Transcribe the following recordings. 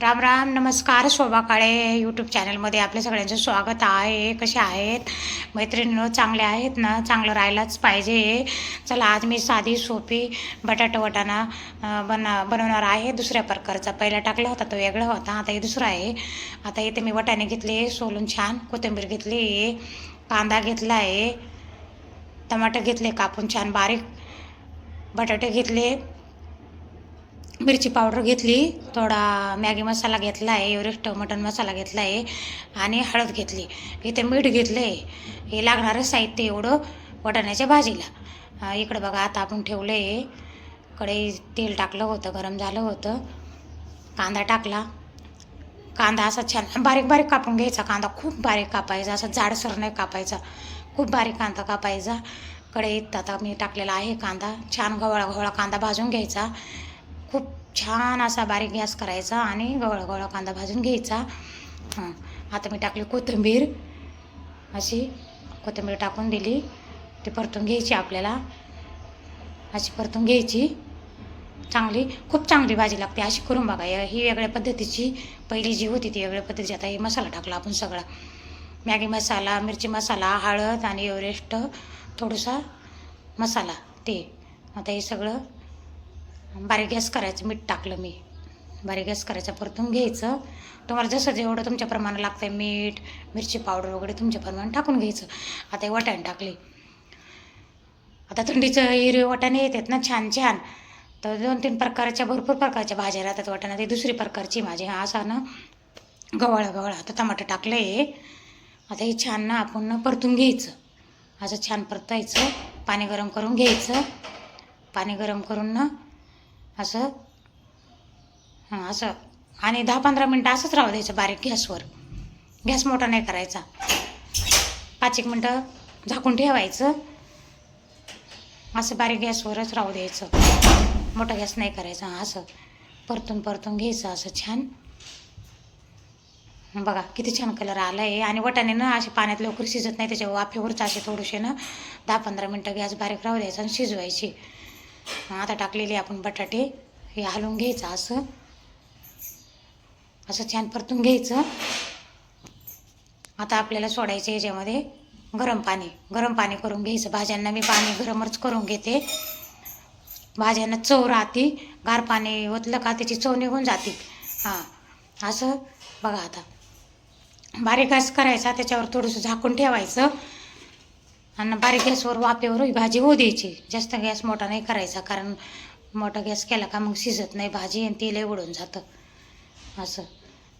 राम राम नमस्कार शोभा काळे. यूट्यूब चॅनलमध्ये आपल्या सगळ्यांचं स्वागत आहे. कसे आहेत? मैत्रिणींनो चांगले आहेत ना? चांगलं राहायलाच पाहिजे. चला आज मी साधी सोपी बटाटा वटाणा बना बनवणार आहे. दुसऱ्या प्रकारचा पहिला टाकला होता तो वेगळा होता. आता हे दुसरा आहे. आता इथे मी वटाणे घेतले सोलून छान कोथिंबीर घेतली कांदा घेतला आहे टमाटर घेतले कापून छान बारीक बटाटे घेतले. मिरची पावडर घेतली थोडा मॅगी मसाला घेतला आहे एवरेस्ट मटन मसाला घेतला आहे आणि हळद घेतली. इथे मीठ घेतलं आहे हे लागणारं साहित्य एवढं वटाण्याच्या भाजीला. इकडं बघा आता आपण ठेवलं आहे कढई तेल टाकलं होतं गरम झालं होतं. कांदा टाकला. कांदा असा छान बारीक बारीक कापून घ्यायचा. कांदा खूप बारीक कापायचा असा जाडसर नाही कापायचा. खूप बारीक कांदा कापायचा. कढईत आता मी टाकलेला आहे कांदा. छान गवळा गवळा कांदा भाजून घ्यायचा. खूप छान असा बारीक गॅस करायचा आणि गवळा गवळा कांदा भाजून घ्यायचा. हां आता मी टाकली कोथिंबीर. अशी कोथिंबीर टाकून दिली. ती परतून घ्यायची आपल्याला. अशी परतून घ्यायची. चांगली खूप चांगली भाजी लागते. अशी करून बघा. ही वेगळ्या पद्धतीची पहिली जी होती ती वेगळ्या पद्धतीची. आता हे मसाला टाकला आपण सगळा. मॅगी मसाला मिरची मसाला हळद आणि एव्हरेस्ट थोडासा मसाला ते. आता हे सगळं बारीक गॅस करायचं मीठ टाकलं मी. बारीक गॅस करायचं परतून घ्यायचं. तुम्हाला जसं जेवढं तुमच्या प्रमाणात लागतं आहे मीठ मिरची पावडर वगैरे तुमच्या प्रमाणे टाकून घ्यायचं. आता हे वाटाणे टाकले. आता थंडीचं हिरवे वाटाणे येतात ना छान छान. तर दोन तीन प्रकारच्या भरपूर प्रकारच्या भाज्या राहतात वाटाणा ते दुसरी प्रकारची माझी हा असा ना गवळा गवळा आता टमाटर टाकलं आहे आता हे छान ना आपण ना परतून घ्यायचं. असं छान परतायचं. पाणी गरम करून घ्यायचं. पाणी गरम करून ना असं? हां असं. आणि दहा पंधरा मिनटं असंच राहू द्यायचं बारीक गॅसवर. गॅस मोठा नाही करायचा. पाच एक मिनटं झाकून ठेवायचं. असं बारीक गॅसवरच राहू द्यायचं. मोठा गॅस नाही करायचा असं. परतून परतून घ्यायचं असं छान. बघा किती छान कलर आला आहे आणि वटाने ना असे पाण्यात लवकर शिजत नाही त्याच्या वाफेवरच असे थोडेसे ना दहा पंधरा मिनटं गॅस बारीक राहू द्यायचा आणि शिजवायची. आता टाकलेले आपण बटाटे हे हलवून घ्यायचं असं. असं छान परतून घ्यायचं. आता आपल्याला सोडायचं याच्यामध्ये गरम पाणी. गरम पाणी करून घ्यायचं. भाज्यांना मी पाणी गरमच करून घेते. भाज्यांना चव राहते. गार पाणी ओतलं का त्याची चव निघून जाते. हां असं बघा आता. बारीक गॅस करायचा त्याच्यावर थोडंसं झाकून ठेवायचं. आणि बारीक गॅसवर वाफेवर ही भाजी होऊ द्यायची. जास्त गॅस मोठा नाही करायचा कारण मोठा गॅस केला का मग शिजत नाही भाजी आणि तेलही उडून जातं. असं.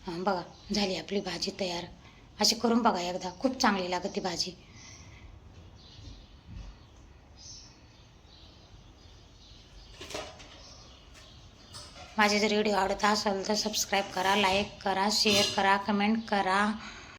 हां बघा झाली आपली भाजी तयार. अशी करून बघा एकदा खूप चांगली लागत ती भाजी. माझे जर व्हिडिओ आवडत असेल तर सबस्क्राईब करा लाईक करा शेअर करा कमेंट करा.